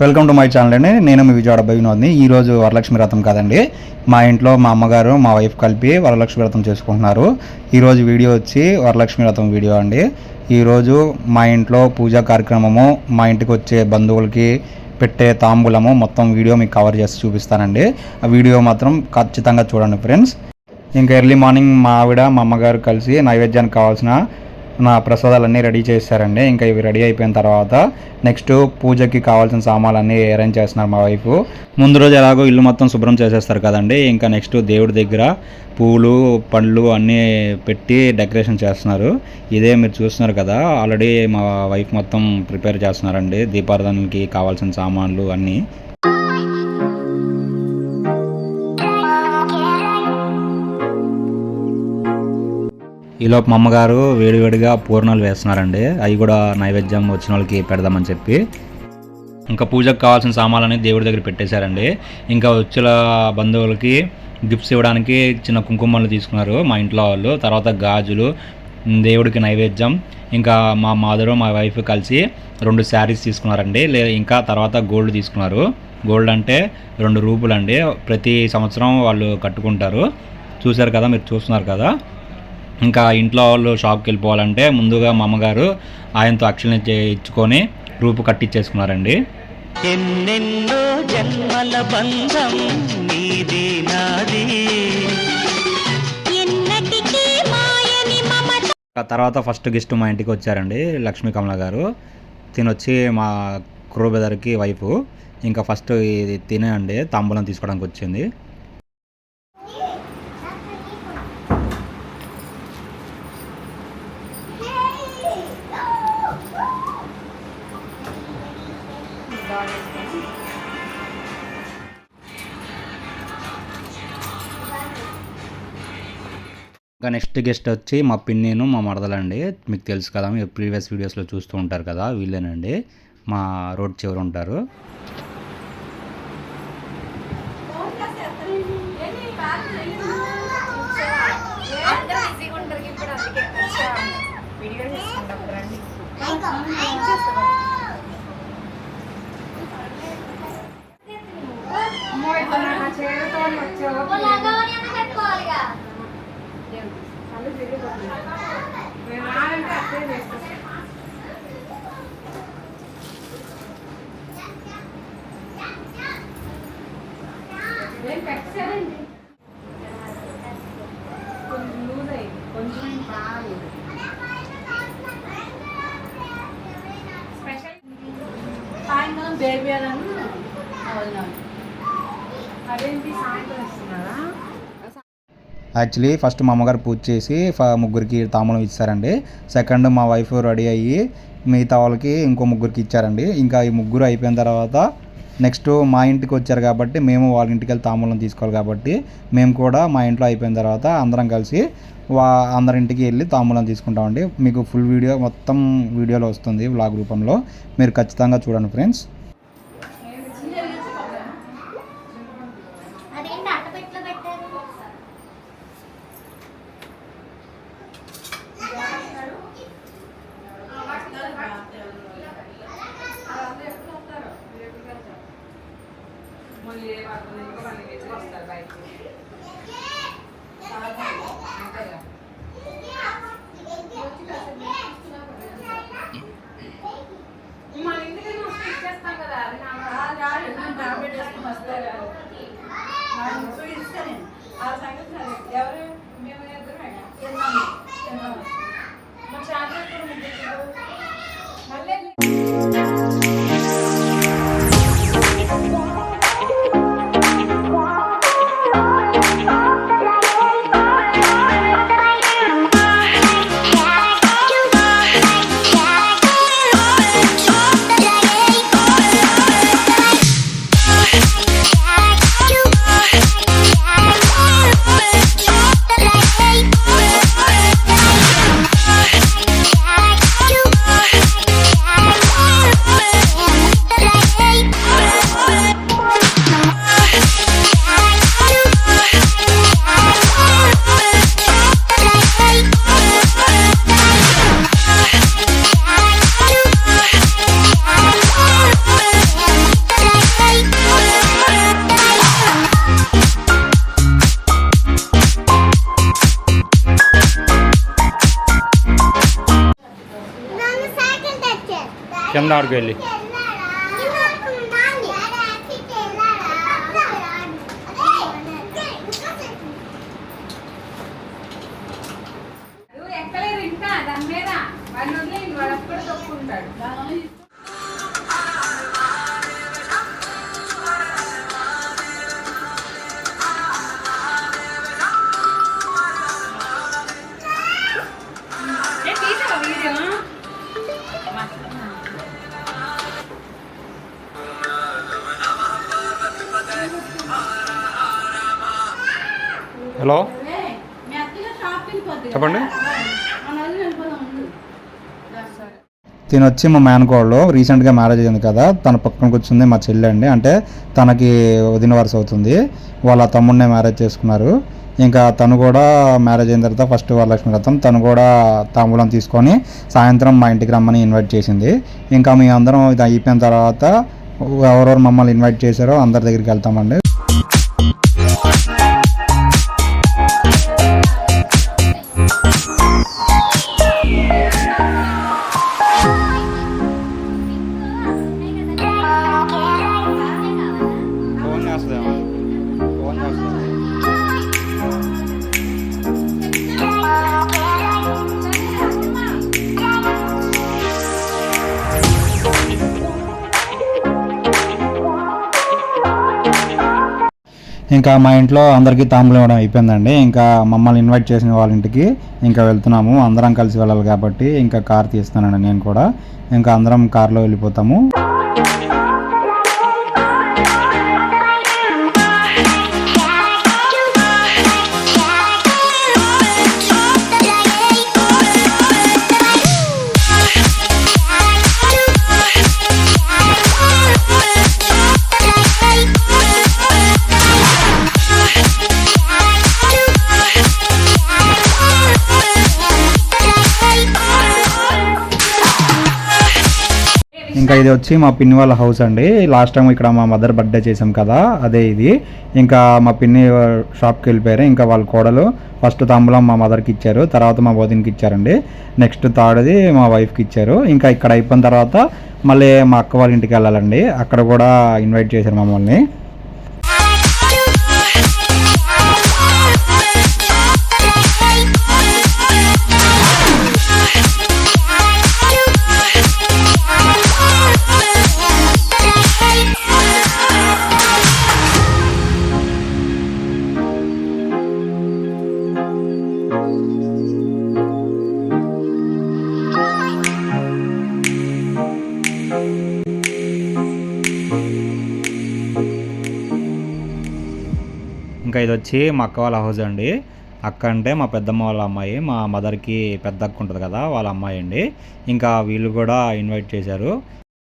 Welcome to my channel అండి. నేను మీ విజయవాడ అబ్బాయి వినోద్ని. ఈరోజు వరలక్ష్మి వ్రతం కాదండి. మా ఇంట్లో మా అమ్మగారు మా వైఫ్ కలిపి వరలక్ష్మి వ్రతం చేసుకుంటున్నారు. ఈరోజు వీడియో వచ్చి వరలక్ష్మి వ్రతం వీడియో అండి. ఈరోజు మా ఇంట్లో పూజా కార్యక్రమము మా ఇంటికి వచ్చే బంధువులకి పెట్టే తాంబూలము మొత్తం వీడియో మీకు కవర్ చేసి చూపిస్తానండి. ఆ వీడియో మాత్రం ఖచ్చితంగా చూడండి ఫ్రెండ్స్. ఇంకా ఎర్లీ మార్నింగ్ మా ఆవిడ మా అమ్మగారు కలిసి నైవేద్యానికి కావాల్సిన నా ప్రసాదాలన్నీ రెడీ చేశారండి. ఇంకా ఇవి రెడీ అయిపోయిన తర్వాత నెక్స్ట్ పూజకి కావాల్సిన సామాన్లన్నీ అరేంజ్ చేస్తున్నారు మా వైఫ్. ముందు రోజు ఎలాగో ఇల్లు మొత్తం శుభ్రం చేసేస్తారు కదండి. ఇంకా నెక్స్ట్ దేవుడి దగ్గర పూలు పళ్ళు అన్నీ పెట్టి డెకరేషన్ చేస్తున్నారు. ఇదే మీరు చూస్తున్నారు కదా ఆల్రెడీ మా వైఫ్ మొత్తం ప్రిపేర్ చేస్తున్నారండి. దీపారాధనకి కావాల్సిన సామాన్లు అన్నీ. ఈలోపు మా అమ్మగారు వేడివేడిగా పూర్ణాలు వేస్తున్నారండి. అవి కూడా నైవేద్యం వచ్చిన వాళ్ళకి పెడదామని చెప్పి. ఇంకా పూజకు కావాల్సిన సామాన్లని దేవుడి దగ్గర పెట్టేశారండి. ఇంకా వచ్చిన బంధువులకి గిఫ్ట్స్ ఇవ్వడానికి చిన్న కుంకుమలు తీసుకున్నారు మా ఇంట్లో వాళ్ళు. తర్వాత గాజులు దేవుడికి నైవేద్యం. ఇంకా మా మాధురు మా వైఫ్ కలిసి రెండు శారీస్ తీసుకున్నారండి. లే ఇంకా తర్వాత గోల్డ్ తీసుకున్నారు. గోల్డ్ అంటే రెండు రూపులు అండి ప్రతి సంవత్సరం వాళ్ళు కట్టుకుంటారు. చూశారు కదా మీరు చూస్తున్నారు కదా. ఇంకా ఇంట్లో వాళ్ళు షాప్కి వెళ్ళిపోవాలంటే ముందుగా మా అమ్మగారు ఆయనతో అక్షల్ని ఇచ్చుకొని రూపు కట్టించేసుకున్నారండి ఎన్నెన్నో జన్మల బంధం నీది నాది. ఎన్నటికీ మాయని మమత ఆ తర్వాత ఫస్ట్ గెస్ట్ మా ఇంటికి వచ్చారండి లక్ష్మీ కమల గారు. తినొచ్చి మా క్రూ బ్రదర్కి వైఫ్ ఇంకా ఫస్ట్ ఇది తినే అండి తాంబూలం తీసుకోవడానికి వచ్చింది. ఇంకా నెక్స్ట్ గెస్ట్ వచ్చి మా పిన్నేను మా మరదలండి. మీకు తెలుసు కదా మీరు ప్రీవియస్ వీడియోస్లో చూస్తూ ఉంటారు కదా వీళ్ళేనండి. మా రోడ్ చివర ఉంటారు. సాయంకాలం బేబీ అని అదేంటి? సాయంత్రం వస్తున్నారా యాక్చువల్లీ ఫస్ట్ మా అమ్మగారు పూజ చేసి ముగ్గురికి తాములం ఇచ్చారండి. సెకండ్ మా వైఫ్ రెడీ అయ్యి మిగతా వాళ్ళకి ఇంకో ముగ్గురికి ఇచ్చారండి. ఇంకా ఈ ముగ్గురు అయిపోయిన తర్వాత నెక్స్ట్ మా ఇంటికి వచ్చారు కాబట్టి మేము వాళ్ళ ఇంటికి వెళ్ళి తాంబూలం తీసుకోవాలి కాబట్టి మేము కూడా మా ఇంట్లో అయిపోయిన తర్వాత అందరం కలిసి వా అందరింటికి వెళ్ళి తాంబూలం తీసుకుంటామండి. మీకు ఫుల్ వీడియో మొత్తం వీడియోలో వస్తుంది వ్లాగ్ రూపంలో. మీరు ఖచ్చితంగా చూడండి ఫ్రెండ్స్ అదేంటి అట్టపెట్లో పెట్టారు మన ఇంటికి వస్తే ఇచ్చేస్తాం కదా అది నాకు టాబ్లెట్ నాకు ఇప్పుడు ఇస్తాను ఆ సంగతి ఎవరు మేము ఇద్దరమే తిన్నాము తిన్నాము కూడా ముద్దు మళ్ళీ కింద ఆడుకు వెళ్ళి దాని మీద వాడిని వదిలేయండి వాడు అక్కడ తొక్కుంటాడు. హలో? చెప్పండి. కదా? తిను వచ్చి మా మేనకోడలో రీసెంట్గా మ్యారేజ్ అయింది కదా తన పక్కన కూర్చుంది మా చెల్లి అండి. అంటే తనకి వదిన వరుస అవుతుంది. వాళ్ళ తమ్ముడినే మ్యారేజ్ చేసుకున్నారు. ఇంకా తను కూడా మ్యారేజ్ అయిన తర్వాత ఫస్ట్ వరలక్ష్మి వ్రతం. తను కూడా తాంబూలం తీసుకొని సాయంత్రం మా ఇంటికి రమ్మని ఇన్వైట్ చేసింది. ఇంకా మీ అందరం ఇది అయిపోయిన తర్వాత ఎవరెవరు మమ్మల్ని ఇన్వైట్ చేశారో అందరి దగ్గరికి వెళ్తామండి. ఇంకా మా ఇంట్లో అందరికీ తాంబూలం ఇవ్వడం అయిపోయిందండి. ఇంకా మమ్మల్ని ఇన్వైట్ చేసిన వాళ్ళ ఇంటికి ఇంకా వెళ్తున్నాము. అందరం కలిసి వెళ్ళాలి కాబట్టి ఇంకా కార్ తీస్తానండి నేను కూడా. ఇంకా అందరం కార్లో వెళ్ళిపోతాము. ఇంకా ఇది వచ్చి మా పిన్ని వాళ్ళ హౌస్ అండి. లాస్ట్ టైం ఇక్కడ మా మదర్ బర్త్డే చేసాం కదా అదే ఇది. ఇంకా మా పిన్ని షాప్కి వెళ్ళిపోయారు. ఇంకా వాళ్ళ కోడలు ఫస్ట్ తాంబూలం మా మదర్కి ఇచ్చారు తర్వాత మా వదినకి ఇచ్చారండి. నెక్స్ట్ థర్డ్ది మా వైఫ్కి ఇచ్చారు. ఇంకా ఇక్కడ అయిపోయిన తర్వాత మళ్ళీ మా అక్క వాళ్ళ ఇంటికి వెళ్ళాలండి. అక్కడ కూడా ఇన్వైట్ చేశారు మమ్మల్ని. వచ్చి మా అక్క వాళ్ళ హౌస్ అండి. అక్క అంటే మా పెద్దమ్మ వాళ్ళ అమ్మాయి మా మదర్కి పెద్ద అక్క ఉంటుంది కదా వాళ్ళ అమ్మాయి అండి. ఇంకా వీళ్ళు కూడా ఇన్వైట్ చేశారు.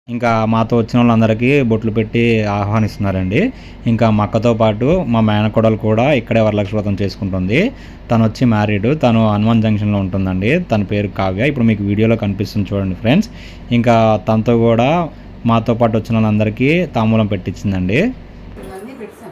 ఇంకా మాతో వచ్చిన వాళ్ళందరికీ బొట్లు పెట్టి ఆహ్వానిస్తున్నారండి. ఇంకా మా అక్కతో పాటు మా మేనకోడలు కూడా ఇక్కడే వరలక్ష్మి వ్రతం చేసుకుంటుంది. తను వచ్చి మ్యారీడ్ తను హనుమాన్ జంక్షన్లో ఉంటుందండి. తన పేరు కావ్య. ఇప్పుడు మీకు వీడియోలో కనిపిస్తుంది చూడండి ఫ్రెండ్స్ ఇంకా తనతో కూడా మాతో పాటు వచ్చిన వాళ్ళందరికీ తాంబూలం పెట్టించిందండి ఇవన్నీ పెట్టాం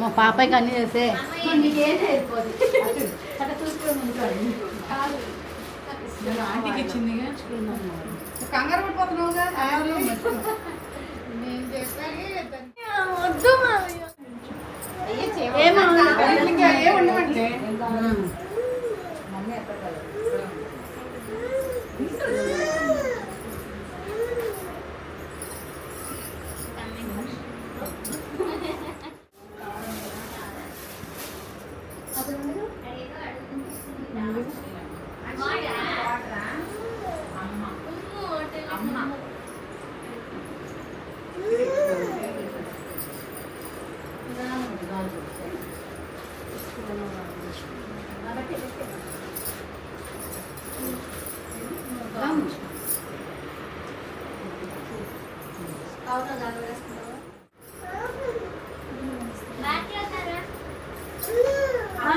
మా పాపకి అన్ని చేస్తే. ఆంటీకి ఇచ్చింది కంగారు ఇంకా ఏం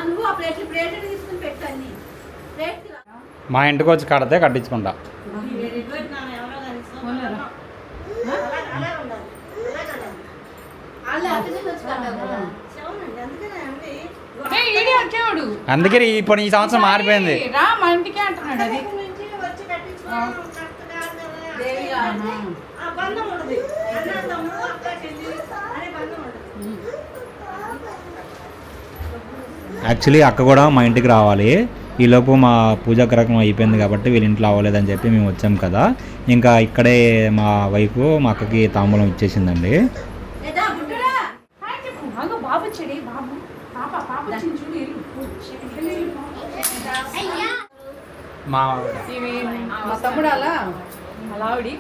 నువ్వు ఆ ప్లేట్లు ప్లేట్ తీసుకుని పెట్టండి ప్లేట్ మా ఇంటికి వచ్చి కడితే కట్టించుకుంటా. అందుకే ఇప్పుడు ఈ సంవత్సరం మారిపోయింది. రా మా ఇంటికి అంటున్నాడు అది దేవి యాక్చువల్లీ అక్క కూడా మా ఇంటికి రావాలి. ఈలోపు మా పూజా కార్యక్రమం అయిపోయింది కాబట్టి వీళ్ళ ఇంట్లో అవ్వలేదని చెప్పి మేము వచ్చాం కదా. ఇంకా ఇక్కడే మా వైఫ్ మా అక్కకి తాంబూలం ఇచ్చేసిందండి. లేదా బుడ్డుడా? హాయ్ చెప్పు. అగో బాబు చెడి బాబు. పాప పాప వచ్చింది చూడు ఇల్లు. ఇల్లు, ఇల్లు. అయ్యా. మా తమ్ముడు అలా అలావిడి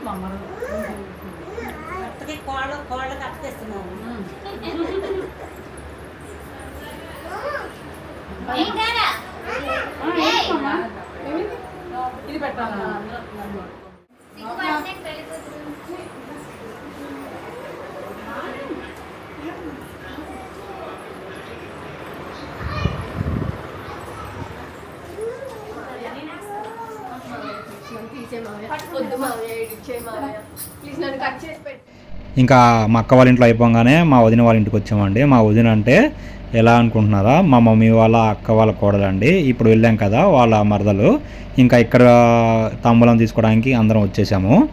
కోళ్ళ ఇంకా మా అక్క వాళ్ళ ఇంట్లో అయిపోగానే మా వదిన వాళ్ళ ఇంటికి వచ్చామండి. మా వదిన అంటే ఎలా అనుకుంటున్నారా? మా మమ్మీ వాళ్ళ అక్క వాళ్ళ కోడలండి. ఇప్పుడు వెళ్ళాం కదా వాళ్ళ మరదలు. ఇంకా ఇక్కడ తాంబూలం తీసుకోవడానికి అందరం వచ్చేసాము.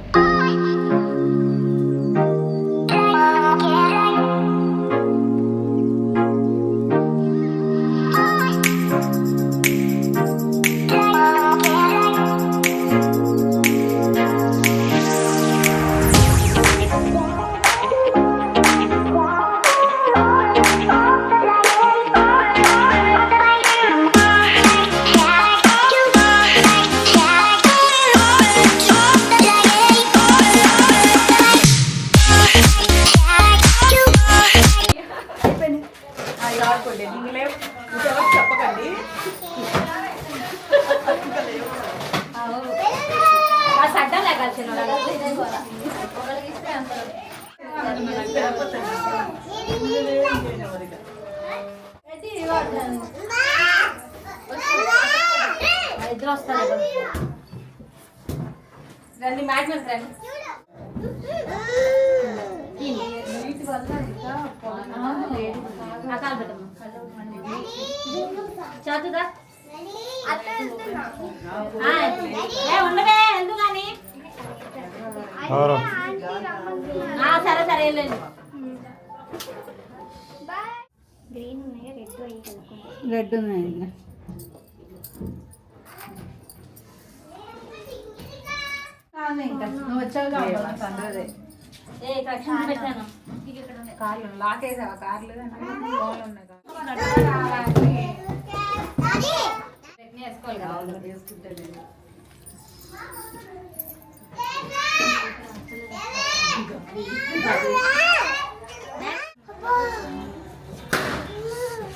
ఇద్దరు వస్తారు రండి మ్యాట్ మీద రండి. చదువుదా ఉండవే ఎందుకు కానీ సరే సరే వెళ్ళండి. గ్రీన్ రెడ్ అయ్యి రెడ్ ఉన్నాయి ఇంకా నువ్వు వచ్చావు కాబట్టి కార్లు లాకేసావా కార్లు వేసుకోవాలి కదా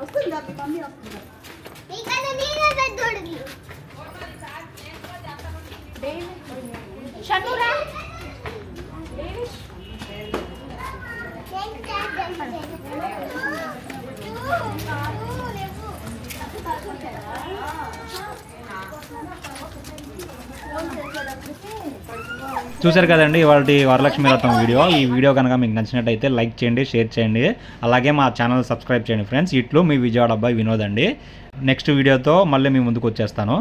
వస్తుందా మమ్మీ వస్తుందా? నీకన్నా నేనే చూశారు కదండి ఇవాళ వరలక్ష్మి రథం వీడియో. ఈ వీడియో కనుక మీకు నచ్చినట్టయితే లైక్ చేయండి షేర్ చేయండి. అలాగే మా ఛానల్ సబ్స్క్రైబ్ చేయండి ఫ్రెండ్స్. ఇట్లు మీ విజయవాడ అబ్బాయి వినోద్ అండి నెక్స్ట్ వీడియోతో మళ్ళీ మీ ముందుకు వచ్చేస్తాను.